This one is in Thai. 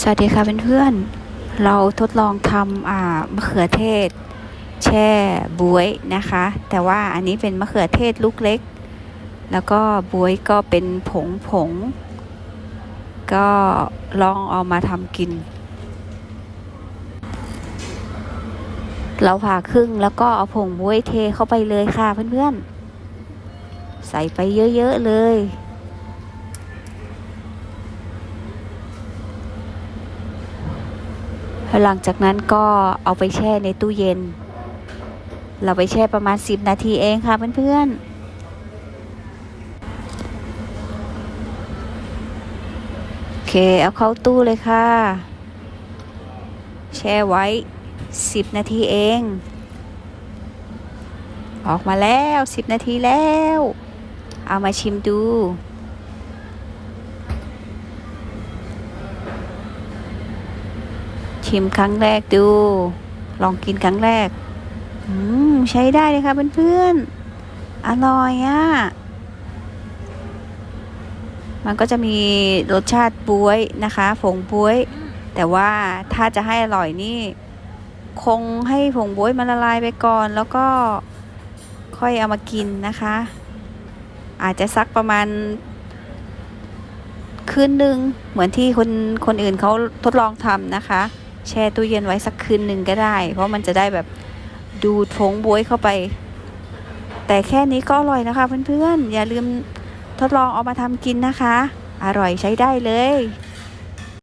สวัสดีค่ะเพื่อนๆ เราทดลองทำอ่ามะเขือเทศ แช่บวยนะคะ แต่ว่าอันนี้เป็นมะเขือเทศลูกเล็ก แล้วก็บวยก็เป็นผงผง ก็ลองเอามาทำกิน เราผ่าครึ่งแล้วก็เอาผงบวยเทเข้าไปเลยค่ะเพื่อนๆ ใส่ไปเยอะๆเลย หลังจากนั้นก็เอาไปแช่ในตู้เย็น เราไปแช่ประมาณ 10 นาทีเองค่ะเพื่อนๆโอเคเอาเข้าตู้เลยค่ะ แช่ไว้ 10 นาทีเอง ออกมาแล้ว 10 นาทีแล้ว เอามาชิมดู ชิมครั้งแรกดู ลองกินครั้งแรก อืม ใช้ได้เลยค่ะเพื่อนๆ อร่อยอะ่ะ มันก็จะมีรสชาติบวยนะคะผงบวย แต่ว่าถ้าจะให้อร่อยนี่ คงให้ผงบวยมันละลายไปก่อน แล้วก็ค่อยเอามากินนะคะ อาจจะสักประมาณคืนหนึ่งเหมือนที่คนคนอื่นเขาทดลองทำนะคะ แช่ตู้เย็นไว้สักคืนหนึ่งก็ได้ เพราะมันจะได้แบบดูดผงบวยเข้าไป แต่แค่นี้ก็อร่อยนะคะเพื่อนๆ อย่าลืมทดลองเอามาทำกินนะคะ อร่อยใช้ได้เลย